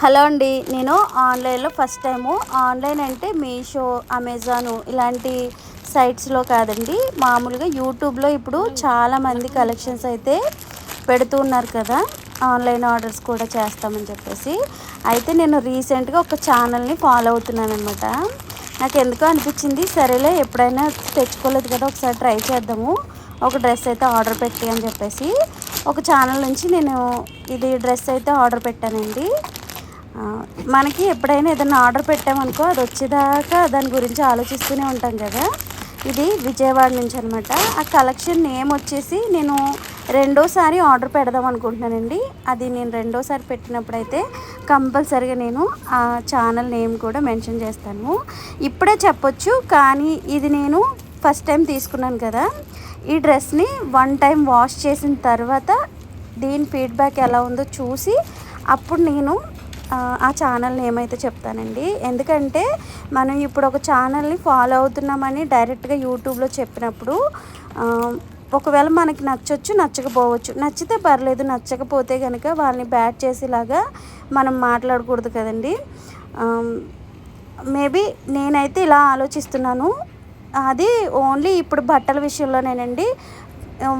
Hello అండి నేను ఆన్లైన్లో ఫస్ట్ టైము. ఆన్లైన్ అంటే మీషో అమెజాను ఇలాంటి సైట్స్లో కాదండి. మామూలుగా యూట్యూబ్లో ఇప్పుడు చాలామంది కలెక్షన్స్ అయితే పెడుతూ ఉన్నారు కదా. ఆన్లైన్ ఆర్డర్స్ కూడా చేస్తామని చెప్పేసి. అయితే నేను రీసెంట్గా ఒక ఛానల్ని ఫాలో అవుతున్నాను నాకు ఎందుకో అనిపించింది సరేలే ఎప్పుడైనా తెచ్చుకోలేదు కదా ఒకసారి ట్రై చేద్దాము. ఒక డ్రెస్ అయితే ఆర్డర్ పెట్టి అని చెప్పేసి. ఒక ఛానల్ నుంచి నేను ఇది డ్రెస్ అయితే ఆర్డర్ పెట్టానండి. మనకి ఎప్పుడైనా ఏదైనా ఆర్డర్ పెట్టామనుకో అది వచ్చేదాకా దాని గురించి ఆలోచిస్తూనే ఉంటాం కదా. ఇది విజయవాడ నుంచి అనమాట ఆ కలెక్షన్ నేమ్ వచ్చేసి నేను రెండోసారి ఆర్డర్ పెడదాం అనుకుంటున్నానండి. అది నేను రెండోసారి పెట్టినప్పుడైతే కంపల్సరిగా నేను ఆ ఛానల్ నేమ్ కూడా మెన్షన్ చేస్తాను. ఇప్పుడే చెప్పొచ్చు కానీ ఇది నేను ఫస్ట్ టైం తీసుకున్నాను కదా. ఈ డ్రెస్ని వన్ టైం వాష్ చేసిన తర్వాత దీని ఫీడ్బ్యాక్ ఎలా ఉందో చూసి అప్పుడు నేను ఆ ఛానల్ని ఏమైతే చెప్తానండి? ఎందుకంటే మనం ఇప్పుడు ఒక ఛానల్ని ఫాలో అవుతున్నామని డైరెక్ట్గా యూట్యూబ్లో చెప్పినప్పుడు ఒకవేళ మనకి నచ్చొచ్చు నచ్చకపోవచ్చు. నచ్చితే పర్లేదు నచ్చకపోతే కనుక వాళ్ళని బ్యాట్ చేసేలాగా మనం మాట్లాడకూడదు కదండి. మేబీ నేనైతే ఇలా ఆలోచిస్తున్నాను. అది ఓన్లీ ఇప్పుడు బట్టల విషయంలోనేనండి.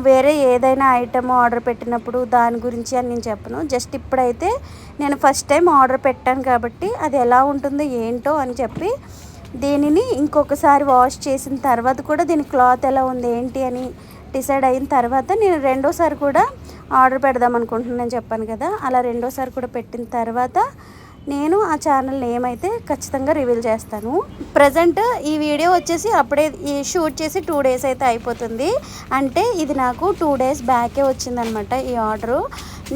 వేరే ఏదైనా ఐటమ్ ఆర్డర్ పెట్టినప్పుడు దాని గురించి అని నేను చెప్పను. జస్ట్ ఇప్పుడైతే నేను ఫస్ట్ టైం ఆర్డర్ పెట్టాను కాబట్టి అది ఎలా ఉంటుందో ఏంటో అని చెప్పి దీనిని ఇంకొకసారి వాష్ చేసిన తర్వాత కూడా దీని క్లాత్ ఎలా ఉంది ఏంటి అని డిసైడ్ అయిన తర్వాత నేను రెండోసారి కూడా ఆర్డర్ పెడదాం అనుకుంటున్నాను చెప్పాను కదా. అలా రెండోసారి కూడా పెట్టిన తర్వాత నేను ఆ ఛానల్ నేమ్ అయితే ఖచ్చితంగా రివీల్ చేస్తాను. ప్రజెంట్ ఈ వీడియో వచ్చేసి అప్పుడే ఈ షూట్ చేసి టూ డేస్ అయితే అయిపోతుంది. అంటే ఇది నాకు టూ డేస్ బ్యాకే వచ్చిందనమాట ఈ ఆర్డరు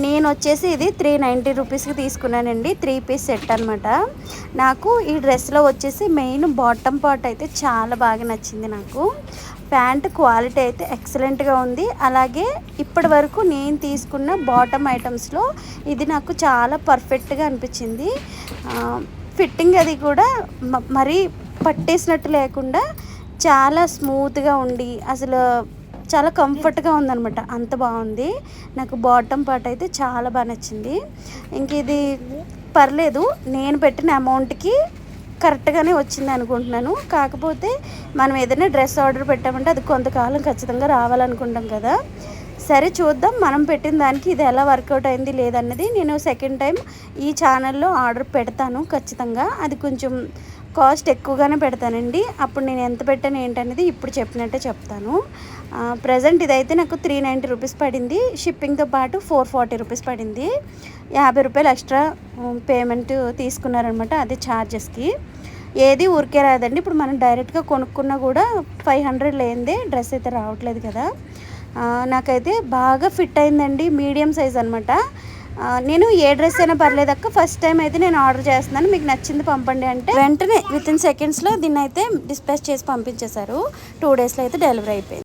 నేను వచ్చేసి ఇది త్రీ నైంటీ రూపీస్కి తీసుకున్నానండి. త్రీ పీస్ సెట్ అనమాట నాకు ఈ డ్రెస్లో వచ్చేసి మెయిన్ బాటమ్ పార్ట్ అయితే చాలా బాగా నచ్చింది నాకు. ప్యాంట్ క్వాలిటీ అయితే ఎక్సలెంట్గా ఉంది. అలాగే ఇప్పటి వరకు నేను తీసుకున్న బాటమ్ ఐటమ్స్లో ఇది నాకు చాలా పర్ఫెక్ట్గా అనిపించింది. ఫిట్టింగ్ అది కూడా మరీ పట్టేసినట్టు లేకుండా చాలా స్మూత్గా ఉండి అసలు చాలా కంఫర్ట్గా ఉందనమాట అంత బాగుంది. నాకు బాటమ్ పార్ట్ అయితే చాలా బాగా నచ్చింది. ఇంక ఇది పర్లేదు నేను పెట్టిన అమౌంట్కి కరెక్ట్గానే వచ్చింది అనుకుంటున్నాను. కాకపోతే మనం ఏదైనా డ్రెస్ ఆర్డర్ పెట్టామంటే అది కొంతకాలం ఖచ్చితంగా రావాలనుకుంటాం కదా. సరే చూద్దాం. మనం పెట్టిన దానికి ఇది ఎలా వర్కౌట్ అయింది లేదన్నది నేను సెకండ్ టైం ఈ ఛానల్లో ఆర్డర్ పెడతాను ఖచ్చితంగా. అది కొంచెం కాస్ట్ ఎక్కువగానే పెడతానండి. అప్పుడు నేను ఎంత పెట్టాను ఏంటనేది ఇప్పుడు చెప్పినట్టే చెప్తాను. ప్రజెంట్ ఇదైతే నాకు త్రీ నైంటీ రూపీస్ పడింది. షిప్పింగ్తో పాటు ఫోర్ ఫార్టీ రూపీస్ పడింది. యాభై రూపాయలు ఎక్స్ట్రా పేమెంట్ తీసుకున్నారనమాట అదే ఛార్జెస్కి ఏది ఊరికే రాదండి. ఇప్పుడు మనం డైరెక్ట్గా కొనుక్కున్నా కూడా ఫైవ్ హండ్రెడ్ లేనిదే డ్రెస్ అయితే రావట్లేదు కదా. నాకైతే బాగా ఫిట్ అయిందండి. మీడియం సైజ్ అనమాట నేను ఏ డ్రెస్ అయినా పర్లేదు అక్క. ఫస్ట్ టైం అయితే నేను ఆర్డర్ చేస్తున్నాను. మీకు నచ్చింది పంపండి అంటే వెంటనే విత్ ఇన్ సెకండ్స్లో దీన్ని అయితే డిస్పాచ్ చేసి పంపించేశారు. టూ డేస్లో అయితే డెలివరీ అయిపోయింది.